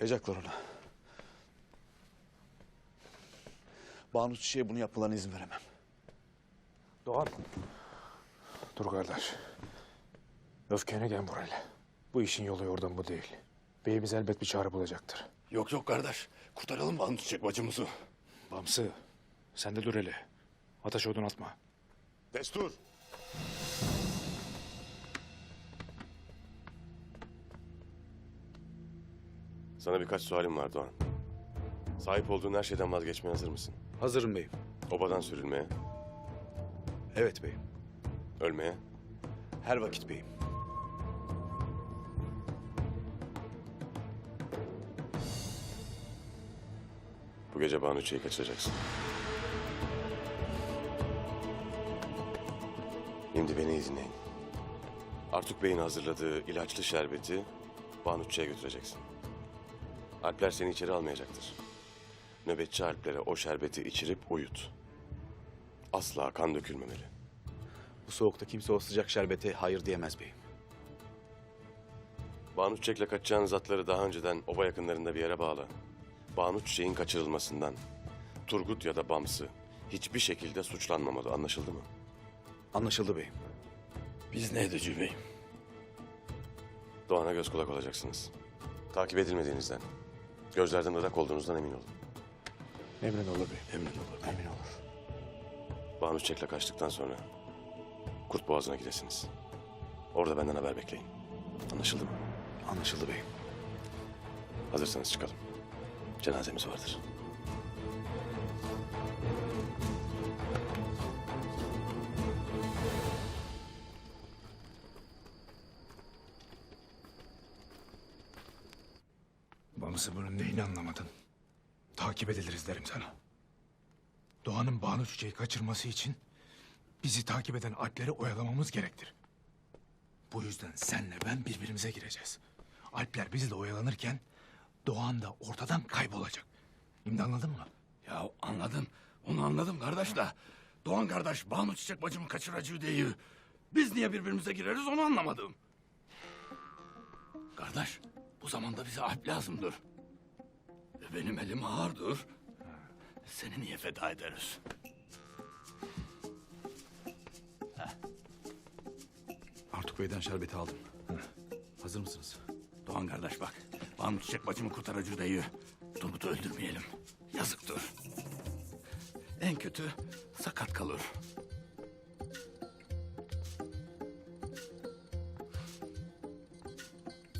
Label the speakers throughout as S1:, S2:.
S1: Kıyacaklar ona. Banu Çiçek'e bunu yapmalarına izin veremem.
S2: Doğan. Dur kardeş. Öfkene gel burayla. Bu işin yolu oradan bu değil. Beyimiz elbet bir çare bulacaktır.
S3: Yok yok kardeş. Kurtaralım Banu Çiçek bacımızı.
S2: Bamsı, sen de dur hele. Ateş odun atma.
S3: Destur. Sana birkaç sualim var Doğan. Sahip olduğun her şeyden vazgeçmeye hazır mısın?
S1: Hazırım beyim.
S3: Obadan sürülmeye,
S1: Evet beyim.
S3: ölmeye,
S1: Her vakit beyim.
S3: bu gece Banu Çiçek'i kaçıracaksın. Şimdi beni iyi dinleyin. Artuk Bey'in hazırladığı ilaçlı şerbeti Banu Çiçek'e götüreceksin. Alpler seni içeri almayacaktır. Nöbetçi Alplere o şerbeti içirip uyut. Asla kan dökülmemeli.
S1: Bu soğukta kimse o sıcak şerbete hayır diyemez beyim.
S3: Banu Çiçek'le kaçacağınız atları daha önceden oba yakınlarında bir yere bağla. Banu Çiçek'in kaçırılmasından Turgut ya da Bamsı hiçbir şekilde suçlanmamalı anlaşıldı mı?
S1: Anlaşıldı beyim.
S4: Biz ne edeceğiz beyim?
S3: Doğan'a göz kulak olacaksınız. Takip edilmediğinizden, gözlerden ırak olduğunuzdan emin olun.
S2: Emrin olur beyim.
S4: Emin olur.
S2: Emin olur.
S3: Banu Çiçek'le kaçtıktan sonra Kurt Boğazı'na gidesiniz. Orada benden haber bekleyin. Anlaşıldı mı?
S1: Anlaşıldı beyim.
S3: Hazırsanız çıkalım. Cenazemiz vardır.
S2: Bamsı bunun neyini anlamadın? Takip ediliriz derim sana. Doğan'ın Banu Çiçeği kaçırması için bizi takip eden Alpleri oyalamamız gerektir. Bu yüzden senle ben birbirimize gireceğiz. Alpler bizle oyalanırken Doğan da ortadan kaybolacak. Şimdi anladın mı?
S4: Ya anladım. Onu anladım kardeş de. Doğan kardeş Banu Çiçek bacımı kaçıracağı diyor. Biz niye birbirimize gireriz onu anlamadım. Kardeş bu zamanda bize Alp lazımdır. Benim elim ağırdır. Seni niye feda ederiz?
S1: Artuk Bey'den şerbeti aldım. Hazır mısınız?
S4: Doğan kardeş bak. Banu Çiçek bacımı kurtarıcı diyor. Turgut'u öldürmeyelim. Yazıktır. En kötü sakat kalır.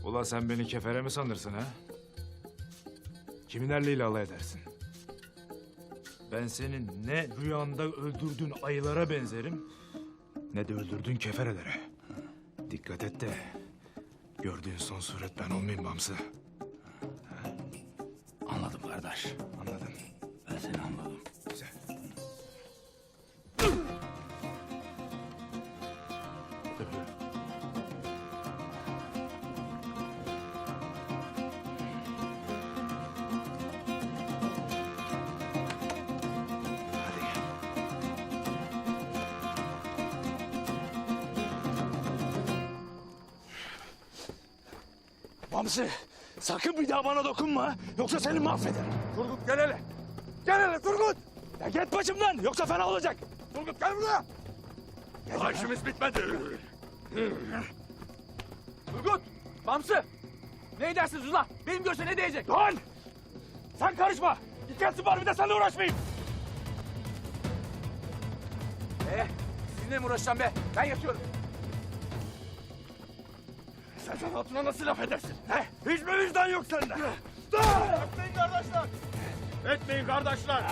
S2: Ula sen beni kefere mi sanırsın ha? Kimin erliğiyle alay edersin? Ben senin ne rüyanda öldürdüğün ayılara benzerim... ...ne de öldürdüğün keferelere. Dikkat et de gördüğün son suret ben olmayayım Bamsı.
S4: Anladım kardeş.
S2: Anladın?
S4: Ben seni anladım. Bamsı sakın bir daha bana dokunma. Yoksa seni mahvederim. Turgut gel hele. Gel hele Turgut. Ya git başımdan yoksa fena olacak. Turgut gel buraya. Daha işimiz bitmedi.
S5: Turgut! Bamsı! Ne edersiniz ulan? Benim görse ne diyecek?
S4: Doğan. Sen karışma. Dikkatli var bir de seninle uğraşmayayım.
S5: Ee, sizinle mi uğraşacağım be? Ben yatıyorum.
S4: Hatuna nasıl laf edersin? He? Hiç mi vicdan yok sende? Dur! Etmeyin kardeşler. Etmeyin kardeşler.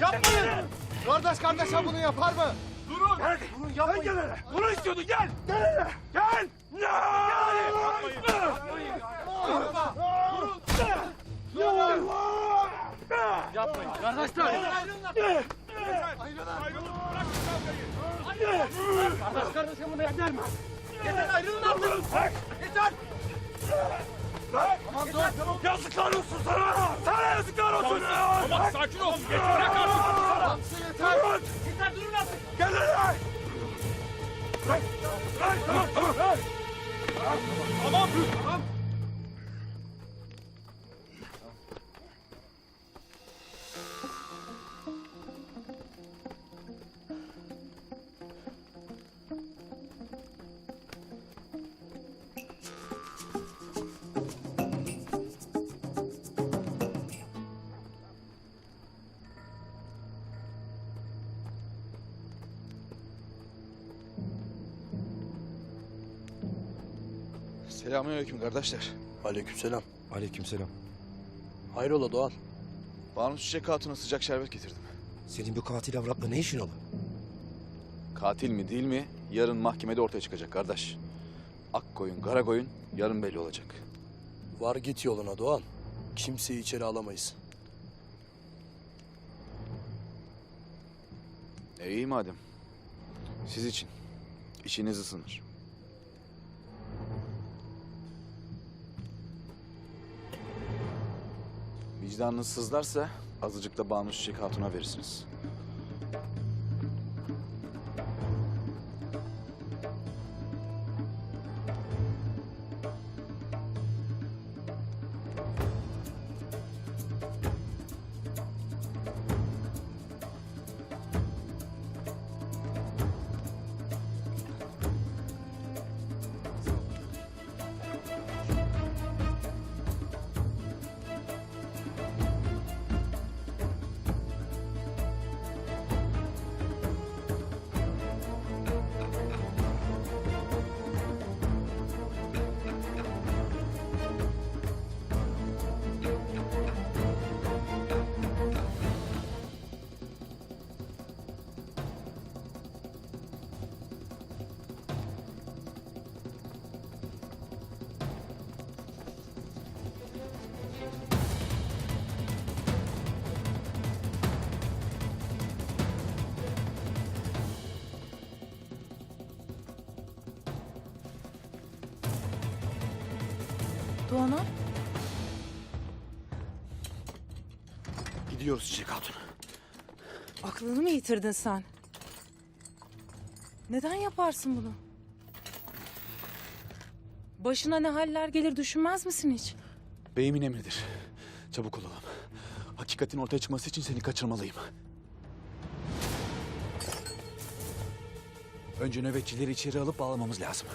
S4: Yapmayın.
S6: Kardeş kardeşe bunu yapar mı?
S4: Durun. Gel. Bunu yapmayın. Gel hele. Bunu istiyordun gel. Gel hele. Gel. Ne? Gel. Yapmayın.
S5: Yapmayın. Kardeşler! Kardeş kardeşe bunu eder mi? Yeter ayrılın artık! Yeter!
S4: Tamam dur. Tamam. Yazıklar olsun sana. Sana yazıklar olsun. Tamam sakin ol. Geç bırak artık.
S6: Hamsi yeter.
S4: Durun.
S5: Yeter durun artık!
S4: Gel. Bırak. Tamam tamam. Tamam. Tamam.
S1: Selamünaleyküm kardeşler.
S7: Aleykümselam.
S8: Aleykümselam.
S7: Hayrola Doğan?
S1: Banu Çiçek Hatun'a sıcak şerbet getirdim.
S8: Senin bu katil avratla ne işin olur?
S1: Katil mi değil mi yarın mahkemede ortaya çıkacak kardeş. Ak koyun kara koyun yarın belli olacak.
S7: Var git yoluna Doğan. Kimseyi içeri alamayız.
S1: E iyi madem. Siz için. İçiniz ısınır. Vicdanınız sızlarsa azıcık da Banu Çiçek Hatun'a verirsiniz.
S9: Doğan'a?
S1: Gidiyoruz Çiçek Hatun.
S9: Aklını mı yitirdin sen? Neden yaparsın bunu? Başına ne haller gelir düşünmez misin hiç?
S1: Beyimin emridir. Çabuk olalım. Hakikatin ortaya çıkması için seni kaçırmalıyım. Önce nöbetçileri içeri alıp bağlamamız lazım.